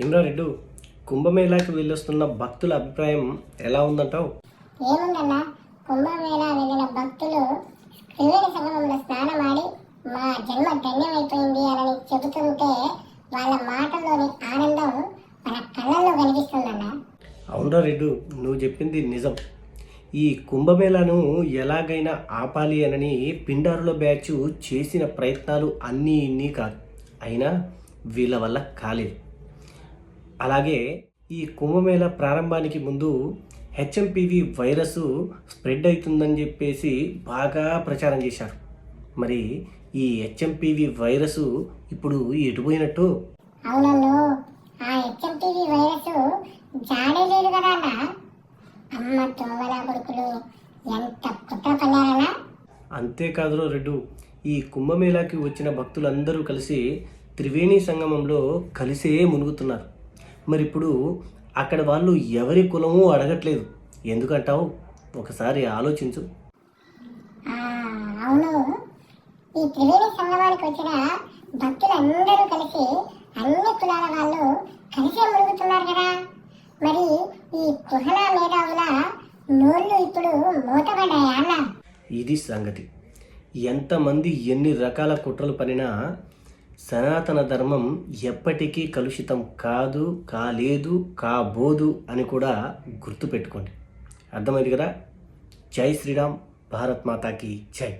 ఏమ్రా రెడ్డు కుంభమేళాకి వెళ్ళొస్తున్న భక్తుల అభిప్రాయం ఎలా ఉందంటావు? ఏముందన్నా కుంభమేళ వెళ్ళిన భక్తులు త్రివేణి సంగమంలో స్నానమాడి మా జన్మ ధన్యమైపోయింది అని చెబుతుంటే వాళ్ళ మాటల్లోని ఆనందం మన కళ్ళల్లో కనిపిస్తుందన్నా. అవునరా రెడ్డు నువ్వు చెప్పింది నిజం. ఈ కుంభమేళాను ఎలాగైనా ఆపాలి అనని పిండారుల బ్యాచ్ చేసిన ప్రయత్నాలు అన్నీ ఇన్ని కాదు. అయినా వీళ్ళ వల్ల కాలేదు. అలాగే ఈ కుంభమేళ ప్రారంభానికి ముందు హెచ్ఎంపివి వైరస్ స్ప్రెడ్ అవుతుందని చెప్పేసి బాగా ప్రచారం చేశారు. మరి ఈ హెచ్ఎంపివి వైరస్ ఇప్పుడు ఎటుపోయినట్టు అవునన్ను ఆ హెచ్ఎంటీవీ వైరస్ జాడే లేదు కదా అన్న. అమ్మ తోమల కొడుకులు ఎంత కుట్ర పన్నారన్నా అంతేకాదురో రెడ్డు. ఈ కుంభమేళాకి వచ్చిన భక్తులందరూ కలిసి త్రివేణి సంగమంలో కలిసే మునుగుతున్నారు. మరి ఇప్పుడు అక్కడ వాళ్ళు ఎవరి కులము అడగట్లేదు. ఎందుకంటావు? ఒకసారి ఆలోచించు. అవును. ఈ త్రివేణి సంగమానికి వచ్చిన భక్తులందరూ కలిసి అన్ని కులాల వాళ్ళు కలిసే మునుగుతున్నారు కదా. మరి ఈ కుహన మేధావుల నోళ్ళు ఇప్పుడు మూతపడ్డాయా అన్న? ఇది సంగతి. ఎంతమంది ఎన్ని రకాల కుట్రలు పనినా సనాతన ధర్మం ఎప్పటికీ కలుషితం కాదు కాలేదు కాబోదు అని కూడా గుర్తుపెట్టుకోండి. అర్థమైంది కదా? జై శ్రీరామ్ భారత్ మాతాకి జై.